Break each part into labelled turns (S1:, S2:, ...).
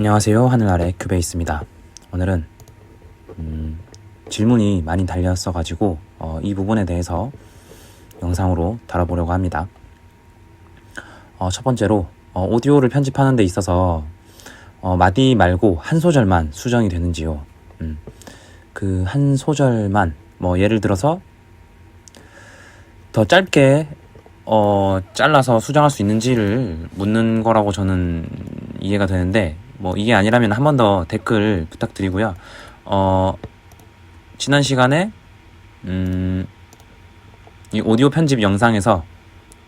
S1: 안녕하세요. 하늘 아래 큐베이스입니다. 오늘은 음, 질문이 많이 달렸어가지고 어, 이 부분에 대해서 영상으로 다뤄보려고 합니다. 어, 첫 번째로 어, 오디오를 편집하는 데 있어서 어, 마디 말고 한 소절만 수정이 되는지요. 음, 그 한 소절만 뭐 예를 들어서 더 짧게 어, 잘라서 수정할 수 있는지를 묻는 거라고 저는 이해가 되는데 뭐 이게 아니라면 한 번 더 댓글 부탁드리고요. 어, 지난 시간에 음, 이 오디오 편집 영상에서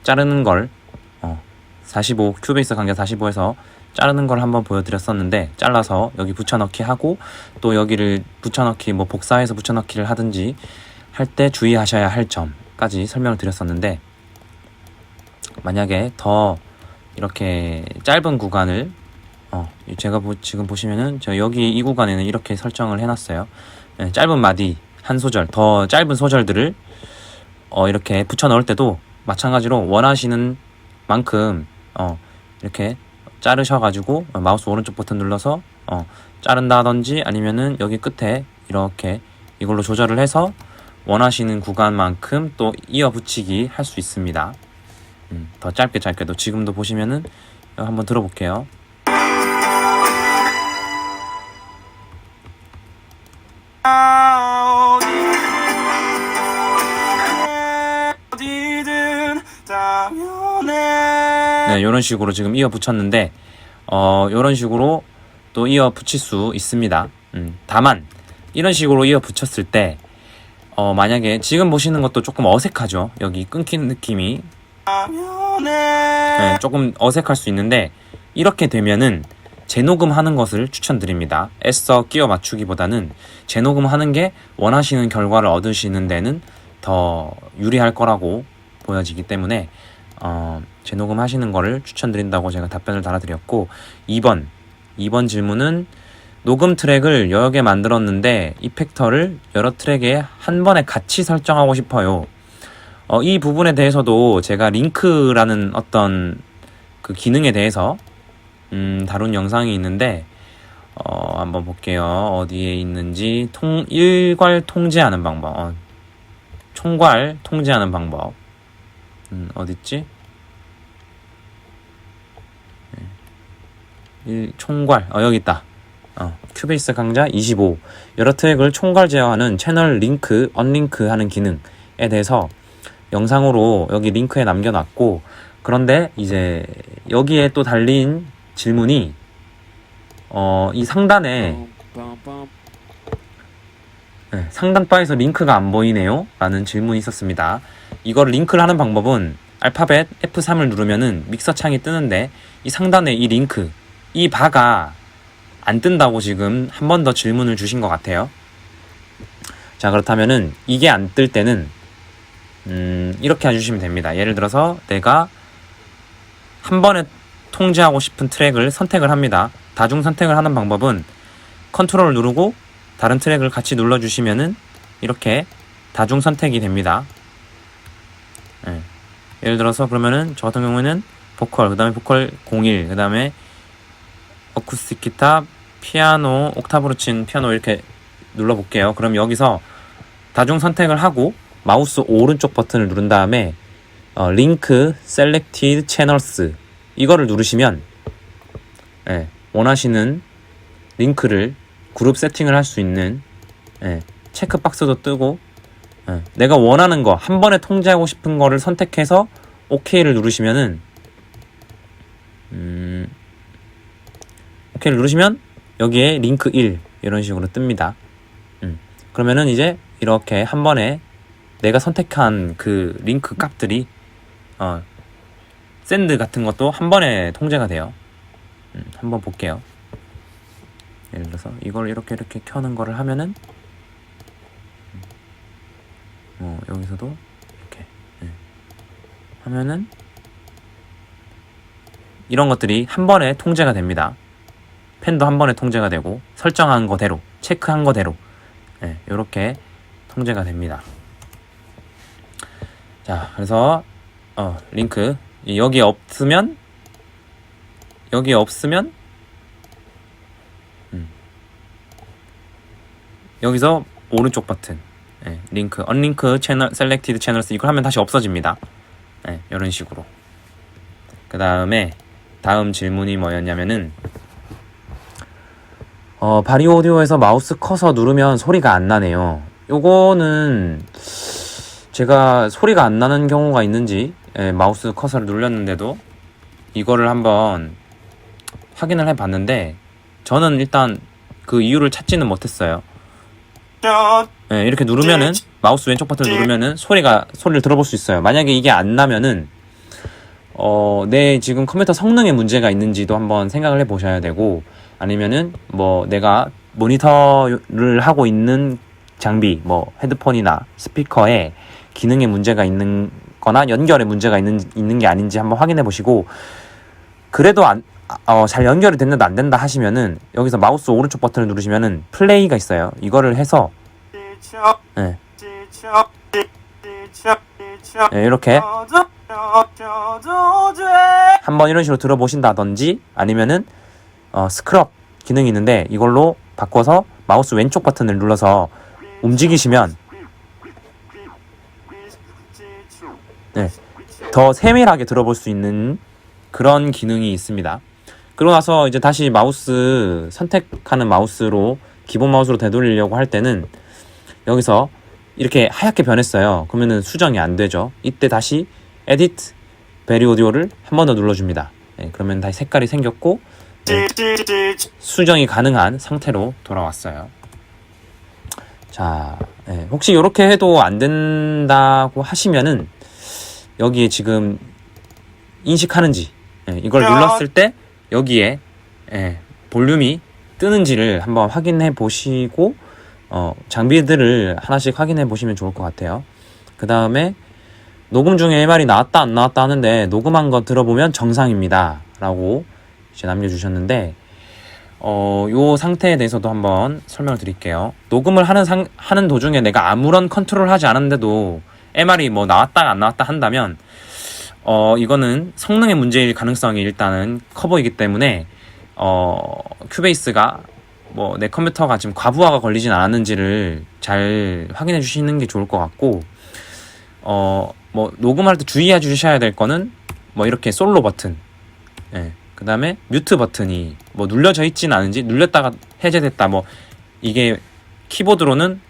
S1: 자르는 걸 어, 45 큐베이스 강좌 45에서 자르는 걸 한번 보여드렸었는데 잘라서 여기 붙여넣기 하고 또 여기를 붙여넣기 뭐 복사해서 붙여넣기를 하든지 할 때 주의하셔야 할 점까지 설명을 드렸었는데 만약에 더 이렇게 짧은 구간을 어, 제가 보, 지금 보시면은 저 여기 이 구간에는 이렇게 설정을 해놨어요. 네, 짧은 마디 한 소절 더 짧은 소절들을 어, 이렇게 붙여 넣을 때도 마찬가지로 원하시는 만큼 어, 이렇게 자르셔가지고 어, 마우스 오른쪽 버튼 눌러서 어, 자른다든지 아니면은 여기 끝에 이렇게 이걸로 조절을 해서 원하시는 구간만큼 또 이어 붙이기 할 수 있습니다. 음, 더 짧게 짧게도 지금도 보시면은 한번 들어볼게요. 네, 이런 식으로 지금 이어 붙였는데 어, 이런 식으로 또 이어 붙일 수 있습니다. 음, 다만 이런 식으로 이어 붙였을 때 어, 만약에 지금 보시는 것도 조금 어색하죠. 여기 끊기는 느낌이 네, 조금 어색할 수 있는데 이렇게 되면은 재녹음하는 것을 추천드립니다. 애써 끼워 맞추기보다는 재녹음하는 게 원하시는 결과를 얻으시는 데는 더 유리할 거라고 보여지기 때문에 어, 재녹음 하시는 거를 추천드린다고 제가 답변을 달아드렸고 2번 2번 질문은 녹음 트랙을 여러 개 만들었는데 이펙터를 여러 트랙에 한 번에 같이 설정하고 싶어요. 어, 이 부분에 대해서도 제가 링크라는 어떤 그 기능에 대해서 음, 다룬 영상이 있는데 어, 한번 볼게요. 어디에 있는지 통 일괄 통제하는 방법. 어, 총괄 통제하는 방법. 음, 어딨지? 네. 일, 총괄. 어, 여기 있다. 어, 큐베이스 강좌 25. 여러 트랙을 총괄 제어하는 채널 링크, 언링크 하는 기능에 대해서 영상으로 여기 링크에 남겨놨고, 그런데 이제 여기에 또 달린 질문이, 어, 이 상단에 네, 상단 바에서 링크가 안 보이네요? 라는 질문이 있었습니다. 이걸 링크를 하는 방법은 알파벳 F3을 누르면은 믹서 창이 뜨는데 이 상단에 이 링크, 이 바가 안 뜬다고 지금 한 번 더 질문을 주신 것 같아요. 자, 그렇다면은 이게 안 뜰 때는 음, 이렇게 해주시면 됩니다. 예를 들어서 내가 한 번에 통제하고 싶은 트랙을 선택을 합니다. 다중 선택을 하는 방법은 컨트롤 누르고 다른 트랙을 같이 눌러주시면은 이렇게 다중 선택이 됩니다. 예. 예를 들어서 그러면은 저 같은 경우에는 보컬, 그 다음에 보컬 01, 그 다음에 어쿠스틱 기타, 피아노, 옥타브로 친 피아노 이렇게 눌러볼게요. 그럼 여기서 다중 선택을 하고 마우스 오른쪽 버튼을 누른 다음에 어, 링크 셀렉티드 채널스 이거를 누르시면 예, 원하시는 링크를 그룹 세팅을 할 수 있는 예, 체크 박스도 뜨고 예, 내가 원하는 거 한 번에 통제하고 싶은 거를 선택해서 OK를 누르시면은 음, OK를 누르시면 여기에 링크 1 이런 식으로 뜹니다. 음, 그러면은 이제 이렇게 한 번에 내가 선택한 그 링크 값들이 어, 샌드 같은 것도 한 번에 통제가 돼요. 음, 한번 볼게요. 예를 들어서 이걸 이렇게 이렇게 켜는 거를 하면은 여기서도 이렇게 네. 하면은 이런 것들이 한 번에 통제가 됩니다. 펜도 한 번에 통제가 되고 설정한 거대로 체크한 거대로 예, 네, 이렇게 통제가 됩니다. 자, 그래서 어, 링크 여기 없으면 여기 없으면 음. 여기서 오른쪽 버튼 예, 링크 언링크 채널 셀렉티드 채널스 이걸 하면 다시 없어집니다. 예, 이런 식으로. 그 다음에 다음 질문이 뭐였냐면은 어, 바리 오디오에서 마우스 커서 누르면 소리가 안 나네요. 요거는 제가 소리가 안 나는 경우가 있는지 예, 마우스 커서를 눌렸는데도 이거를 한번 확인을 해봤는데 저는 일단 그 이유를 찾지는 못했어요.
S2: 저
S1: 예, 이렇게 누르면은 마우스 왼쪽 버튼을 누르면은 소리가 소리를 들어볼 수 있어요. 만약에 이게 안 나면은 어, 내 지금 컴퓨터 성능에 문제가 있는지도 한번 생각을 해 보셔야 되고 아니면은 뭐 내가 모니터를 하고 있는 장비 뭐 헤드폰이나 스피커에 기능에 문제가 있는 거나 연결에 문제가 있는 있는 게 아닌지 한번 확인해 보시고 그래도 안, 어, 잘 연결이 됐는데 안 된다 하시면은 여기서 마우스 오른쪽 버튼을 누르시면은 플레이가 있어요. 이거를 해서
S2: 지쳐
S1: 예, 이렇게. 한번 이런 식으로 들어보신다든지 아니면은 어, 스크럽 기능이 있는데 이걸로 바꿔서 마우스 왼쪽 버튼을 눌러서 움직이시면 네, 더 세밀하게 들어볼 수 있는 그런 기능이 있습니다. 그러고 나서 이제 다시 마우스 선택하는 마우스로 기본 마우스로 되돌리려고 할 때는 여기서 이렇게 하얗게 변했어요. 그러면은 수정이 안 되죠. 이때 다시 에디트 베리 오디오를 한 번 더 눌러줍니다. 네, 그러면 다시 색깔이 생겼고 네, 수정이 가능한 상태로 돌아왔어요. 자, 예, 혹시 이렇게 해도 안 된다고 하시면은 여기에 지금 인식하는지 예, 이걸
S2: 야.
S1: 눌렀을 때 여기에 예, 볼륨이 뜨는지를 한번 확인해 보시고 어, 장비들을 하나씩 확인해 보시면 좋을 것 같아요. 그 다음에 녹음 중에 말이 나왔다 안 나왔다 하는데 녹음한 거 들어보면 정상입니다. 라고 이제 남겨주셨는데 어, 요 상태에 대해서도 한번 설명을 드릴게요. 녹음을 하는 상, 하는 도중에 내가 아무런 컨트롤 하지 않았는데도 MR이 뭐 나왔다 안 나왔다 한다면 어, 이거는 성능의 문제일 가능성이 일단은 커 보이기 때문에 어, 큐베이스가 뭐 내 컴퓨터가 지금 과부하가 걸리진 않았는지를 잘 확인해 주시는 게 좋을 것 같고 어, 뭐 녹음할 때 주의해 주셔야 될 거는 뭐 이렇게 솔로 버튼. 예. 그 다음에 뮤트 버튼이 뭐 눌려져 있진 않은지 눌렸다가 해제됐다. 뭐 이게 키보드로는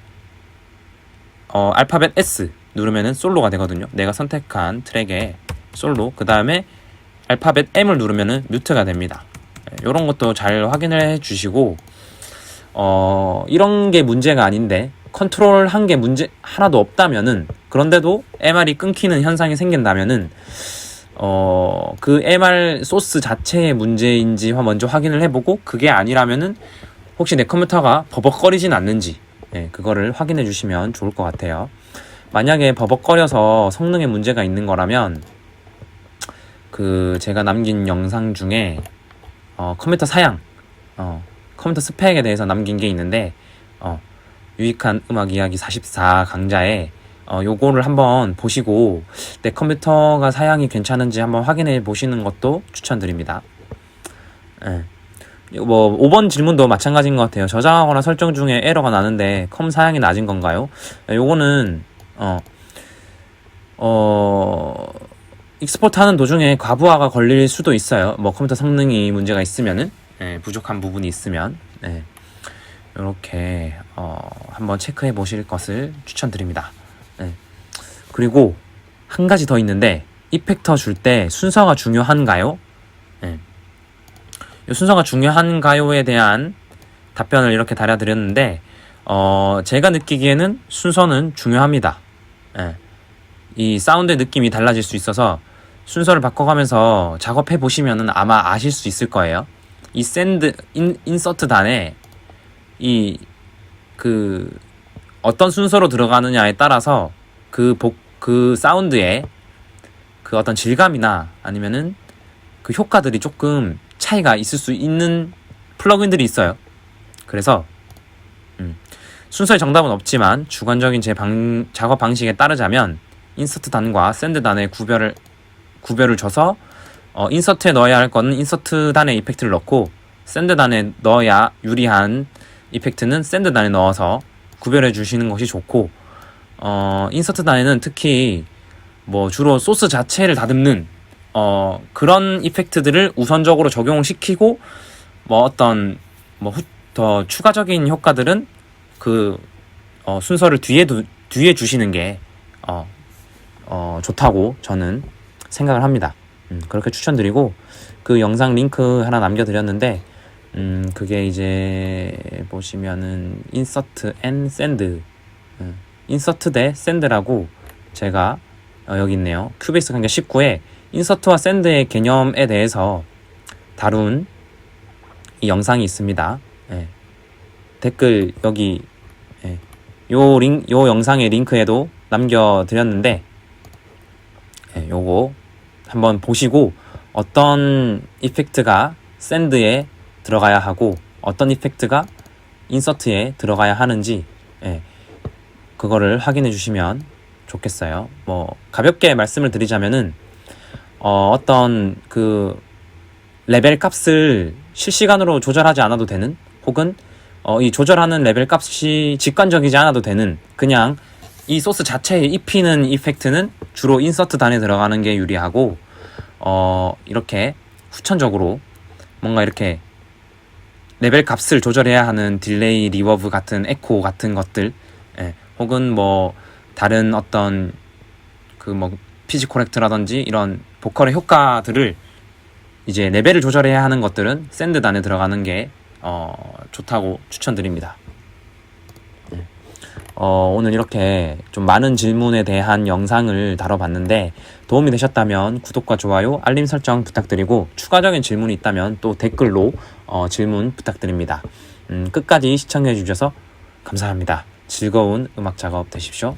S1: 어 알파벳 S 누르면은 솔로가 되거든요. 내가 선택한 트랙에 솔로. 그 다음에 알파벳 M을 누르면은 뮤트가 됩니다. 이런 것도 잘 확인을 해 주시고 어 이런 게 문제가 아닌데 컨트롤 한 게 문제 하나도 없다면은 그런데도 MR이 끊기는 현상이 생긴다면은 어, 그 MR 소스 자체의 문제인지 먼저 확인을 해보고 그게 아니라면은 혹시 내 컴퓨터가 버벅거리진 않는지 예, 그거를 확인해 주시면 좋을 것 같아요. 만약에 버벅거려서 성능에 문제가 있는 거라면 그 제가 남긴 영상 중에 어, 컴퓨터 사양, 어, 컴퓨터 스펙에 대해서 남긴 게 있는데 어, 유익한 음악 이야기 44 강좌에 어, 요거를 한번 보시고 내 컴퓨터가 사양이 괜찮은지 한번 확인해 보시는 것도 추천드립니다. 예. 뭐 5번 질문도 마찬가지인 것 같아요. 저장하거나 설정 중에 에러가 나는데 컴 사양이 낮은 건가요? 예, 요거는 어, 어, 익스포트 하는 도중에 과부하가 걸릴 수도 있어요. 뭐 컴퓨터 성능이 문제가 있으면은 예, 부족한 부분이 있으면 예. 이렇게 어, 한번 체크해 보실 것을 추천드립니다. 네. 그리고 한 가지 더 있는데 이펙터 줄 때 순서가 중요한가요? 네. 이 순서가 중요한가요에 대한 답변을 이렇게 달아드렸는데 어, 제가 느끼기에는 순서는 중요합니다. 예. 이 사운드의 느낌이 달라질 수 있어서 순서를 바꿔가면서 작업해 보시면은 아마 아실 수 있을 거예요. 이 샌드 인, 인서트 단에 이 그 어떤 순서로 들어가느냐에 따라서 그 복, 그 사운드의 그 어떤 질감이나 아니면은 그 효과들이 조금 차이가 있을 수 있는 플러그인들이 있어요. 그래서 음, 순서의 정답은 없지만 주관적인 제 방, 작업 방식에 따르자면 인서트 단과 샌드 단의 구별을 구별을 줘서 어, 인서트에 넣어야 할 거는 인서트 단에 이펙트를 넣고 샌드 단에 넣어야 유리한 이펙트는 샌드 단에 넣어서 구별해 주시는 것이 좋고 어, 인서트 단에는 특히 뭐 주로 소스 자체를 다듬는 어, 그런 이펙트들을 우선적으로 적용시키고 뭐 어떤 뭐 더 추가적인 효과들은 그 어, 순서를 뒤에 두, 뒤에 주시는 게 어, 어, 좋다고 저는 생각을 합니다. 음, 그렇게 추천드리고 그 영상 링크 하나 남겨드렸는데 음, 그게 이제 보시면은 인서트 앤 샌드 음, 인서트 대 샌드라고 제가 어, 여기 있네요. 큐베이스 강좌 19에 인서트와 샌드의 개념에 대해서 다룬 이 영상이 있습니다. 예. 댓글 여기 예. 요 링, 요 영상의 링크에도 남겨드렸는데 예, 요거 한번 보시고 어떤 이펙트가 샌드에 들어가야 하고 어떤 이펙트가 인서트에 들어가야 하는지 예, 그거를 확인해 주시면 좋겠어요. 뭐 가볍게 말씀을 드리자면은 어, 어떤 그 레벨 값을 실시간으로 조절하지 않아도 되는 혹은 어, 이 조절하는 레벨 값이 직관적이지 않아도 되는 그냥 이 소스 자체에 입히는 이펙트는 주로 인서트 단에 들어가는 게 유리하고 어, 이렇게 후천적으로 뭔가 이렇게 레벨 값을 조절해야 하는 딜레이, 리버브 같은 에코 같은 것들 예, 혹은 뭐 다른 어떤 그 뭐 피지 코렉트라든지 이런 보컬의 효과들을 이제 레벨을 조절해야 하는 것들은 샌드 단에 들어가는 게 어, 좋다고 추천드립니다. 네. 어, 오늘 이렇게 좀 많은 질문에 대한 영상을 다뤄봤는데 도움이 되셨다면 구독과 좋아요, 알림 설정 부탁드리고 추가적인 질문이 있다면 또 댓글로 어, 질문 부탁드립니다. 음, 끝까지 시청해 주셔서 감사합니다. 즐거운 음악 작업 되십시오.